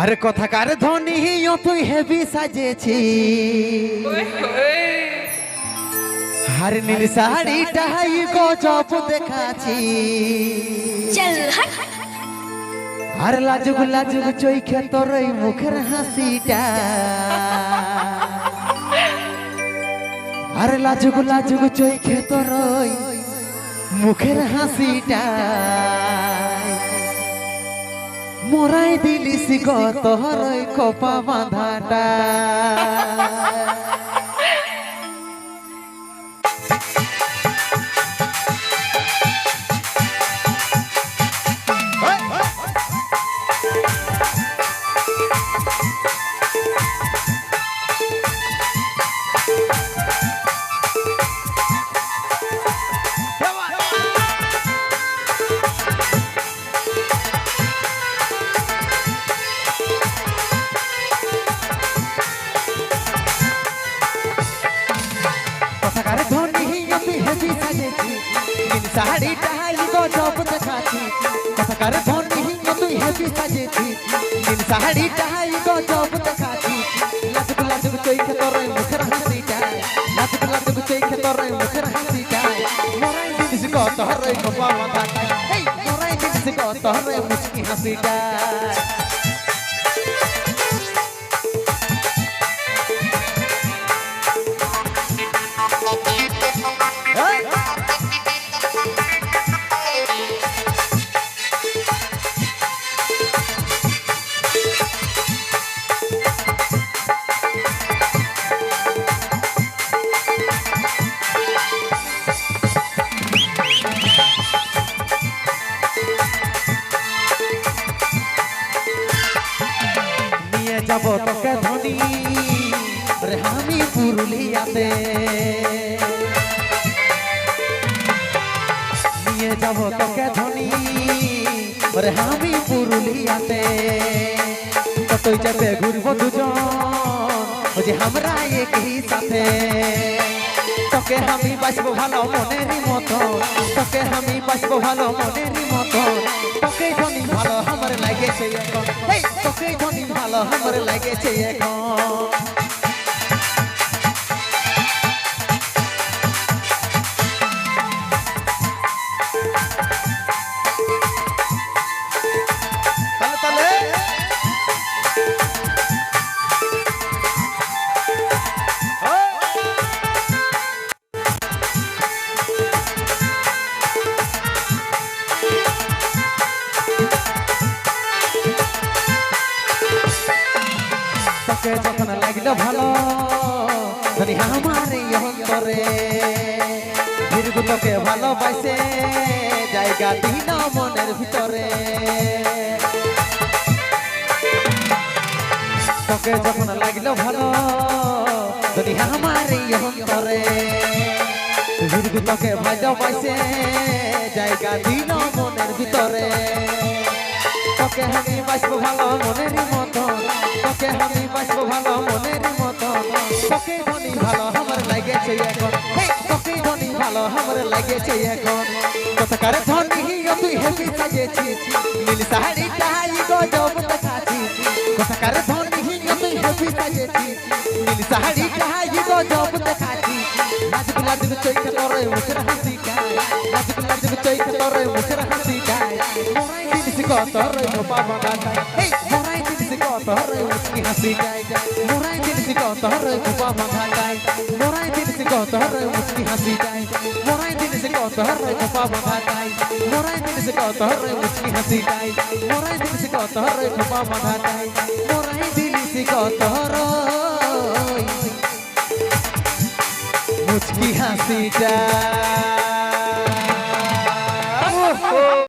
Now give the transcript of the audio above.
আরে কথাকার ধ্বনি তুই হেভি সাজেছি হার নীল শাড়িটাই গজব দেখাছি আর লাজুক লাজুক চৈখে তোর মুখের হাসিটা। আর লাজুক লাজুক চৈখে তোর মুখের হাসিটা। মোরাই দিলিস গো তোহরই কোপা বাঁধাটা। শাড়িটাই গজব দেখাছি লাজুক লাজুক চৈখে তোর এই মুখের হাসিটা লাজুক লাজুক চৈখে তোর এই মুখের হাসিটা মোরাই দিলিস গো তোর এই কোপা মাথাটা এই মোরাই দিলিস গো তোর এই মুচকি হাসিটা নিয়ে যাব তোকে ধনী আমি পুরুলিয়াতে। নিয়ে যাব তোকে ধনী। রে, আমি পুরুলিয়াতে। তো তুই যাতে ঘুরবো দুজন, যে আমরা একই সাথে। তোকে আমি বাসবো ভালো মনেরই মতো তোকে আমি বাঁচব ভালো মনের মতো। তোকে ধনী ভালো, আমার লাগেছে এখন। তোকে ধনী ভালো, আমার লাগেছে এখন। লাগল ভালো। ধরি আমার অন্তরে। তোকে ভালোবাসে, জায়গা দিন মনের ভিতরে। তোকে যখন লাগল ভালো ধরি আমার অন্তরে। তোকে ভালোবাসে, জায়গা দিন মনের ভিতরে। তোকে আমি বাসবো ভালো মনের মতো তোকে আমি বাসবো ভালো মনের মতো তোকে ধনী ভালো আমার লাগেছে এখন। তোকে ধনী ভালো আমার লাগেছে এখন। কতকার ধনী তুই হেবি সাজেছি নীল শাড়িটাই গজব দেখাছি কতকার ধনী তুই হেবি সাজেছি নীল শাড়িটাই গজব দেখাছি লাজুক লাজুক চৈকে তোরে মুখের হাসি গায় লাজুক কত রে মোপা বাগায় এই মোরাই দিলিস কত রে মুচকি হাসি গায় মোরাই দিলিস কত রে মোপা বাগায় মোরাই দিলিস কত রে মুচকি হাসি গায় মোরাই দিলিস কত রে মোপা বাগায় মোরাই দিলিস কত রে মুচকি হাসি গায় মোরাই দিলিস কত রে মোপা বাগায় মোরাই দিলিস কত রে মুচকি হাসিটা